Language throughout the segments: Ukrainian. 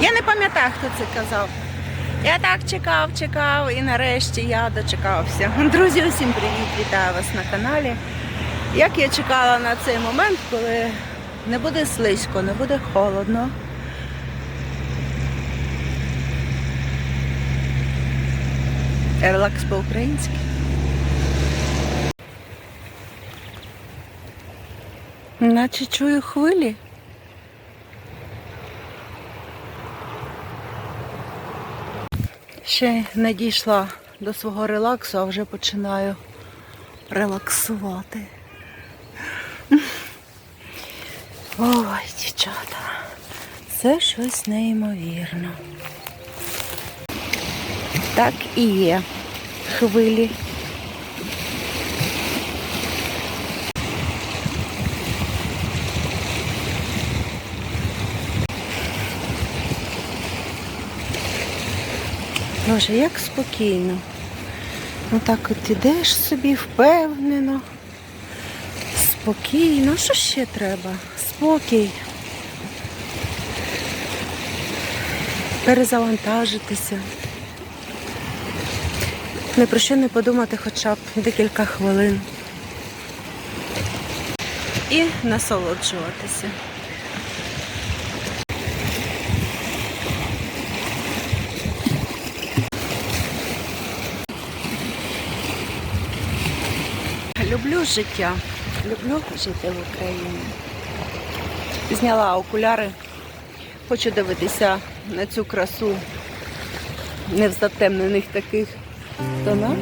Я не пам'ятаю, хто це казав. Я так чекав, чекав і нарешті я дочекався. Друзі, усім привіт! Вітаю вас на каналі. Як я чекала на цей момент, коли не буде слизько, не буде холодно. Релакс по-українськи. Наче чую хвилі. Ще не дійшла до свого релаксу, а вже починаю релаксувати. Ой, дівчата, це щось неймовірно. Так і є. Хвилі. Боже, як спокійно. Ну так от ідеш собі впевнено. Спокійно. Що ще треба? Спокій. Перезавантажитися. Не про що не подумати хоча б декілька хвилин. І насолоджуватися. Люблю життя. Люблю жити в Україні. Зняла окуляри. Хочу дивитися на цю красу не в затемнених таких тонах.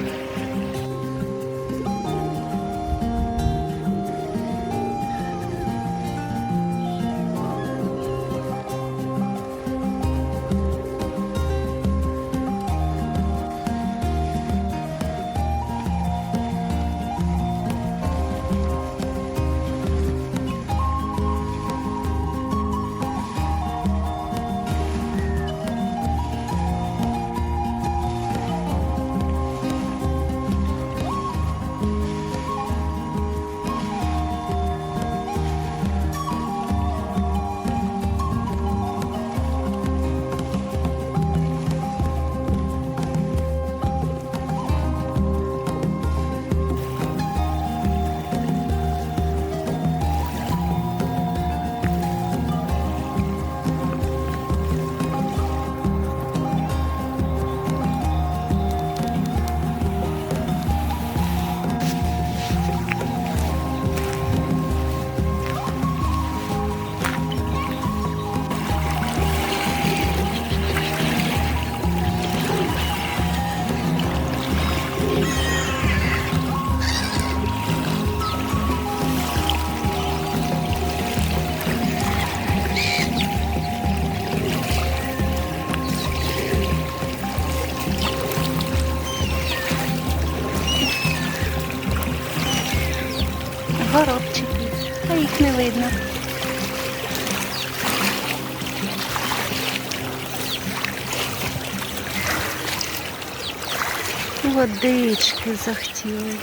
Водички захотіли.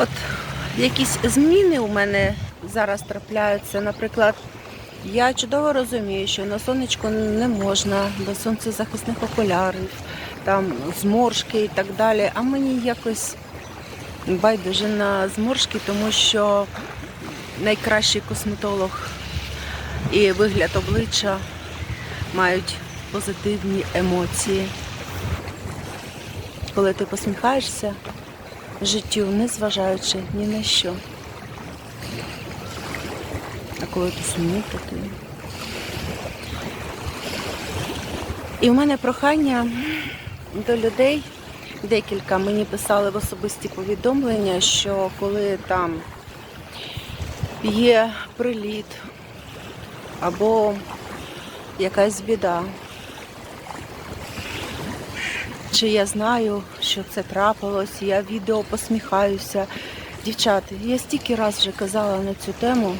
От якісь зміни у мене зараз трапляються. Наприклад, я чудово розумію, що на сонечко не можна, без сонцезахисних окулярів, там зморшки і так далі. А мені якось байдуже на зморшки, тому що найкращий косметолог і вигляд обличчя мають позитивні емоції. Коли ти посміхаєшся життю, не зважаючи ні на що. А коли ти сумний, то. І в мене прохання до людей. Декілька мені писали в особисті повідомлення, що коли там є приліт або якась біда. Чи я знаю, що це трапилось, я відео посміхаюся. Дівчата, я стільки раз вже казала на цю тему.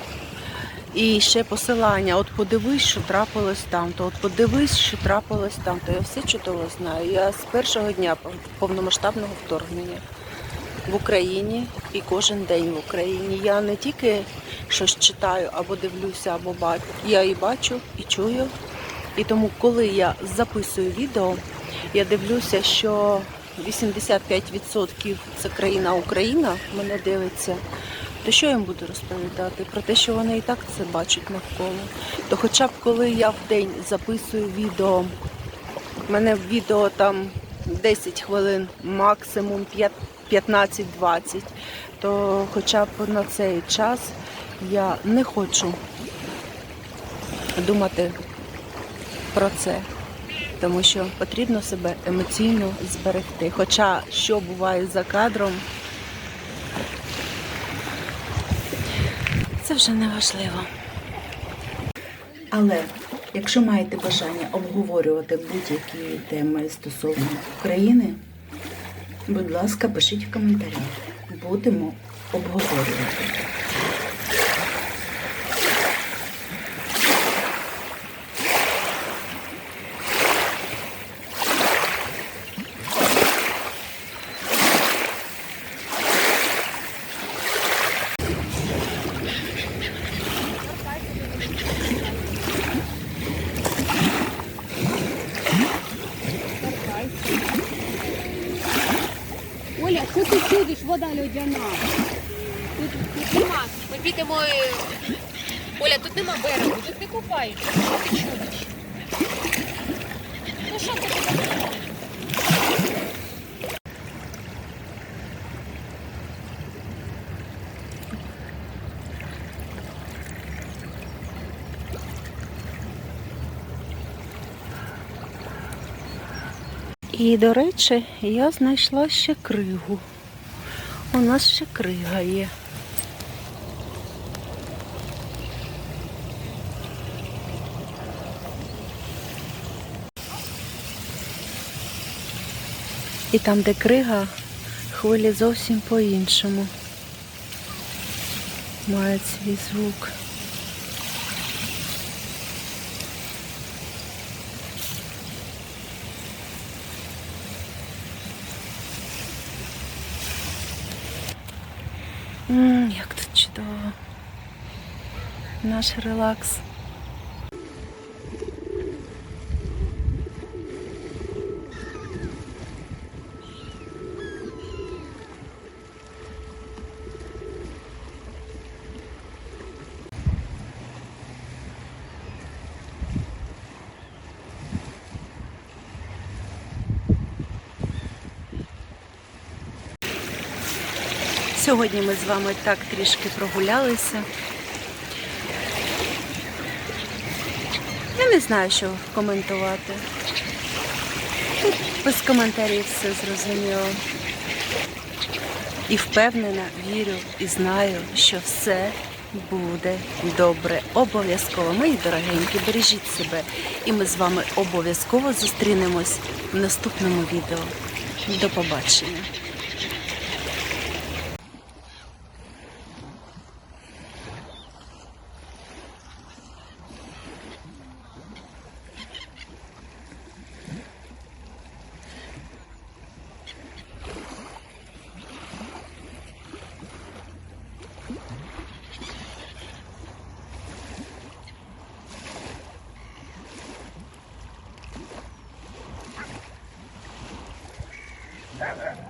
І ще посилання, от подивись, що трапилось там, то от подивись, що трапилось там, то я все чудово знаю. Я з першого дня повномасштабного вторгнення в Україні і кожен день в Україні. Я не тільки щось читаю або дивлюся, або бачу. Я і бачу, і чую. І тому, коли я записую відео, я дивлюся, що 85% це країна Україна мене дивиться. То що я їм буду розповідати? Про те, що вони і так це бачать навколо. То хоча б коли я в день записую відео, в мене відео там 10 хвилин, максимум 15-20, то хоча б на цей час я не хочу думати про це. Тому що потрібно себе емоційно зберегти. Хоча що буває за кадром, це вже не важливо. Але якщо маєте бажання обговорювати будь-які теми стосовно України, будь ласка, пишіть в коментарях. Будемо обговорювати. Оля, що ти чудиш, вода льодяна? Тут, тут нема. Ми підемо. е, Оля, тут нема берегу, тут не купаються. Що ти чудиш? Ну що це таке? І, до речі, я знайшла ще кригу. У нас ще крига є. І там, де крига, хвилі зовсім по-іншому. Мають свій звук. М, як тут чудово. Наш релакс. Сьогодні ми з вами так трішки прогулялися. Я не знаю, що коментувати. Без коментарів все зрозуміло. І впевнена, вірю і знаю, що все буде добре. Обов'язково, мої дорогенькі, бережіть себе. І ми з вами обов'язково зустрінемось в наступному відео. До побачення. Ha ha ha!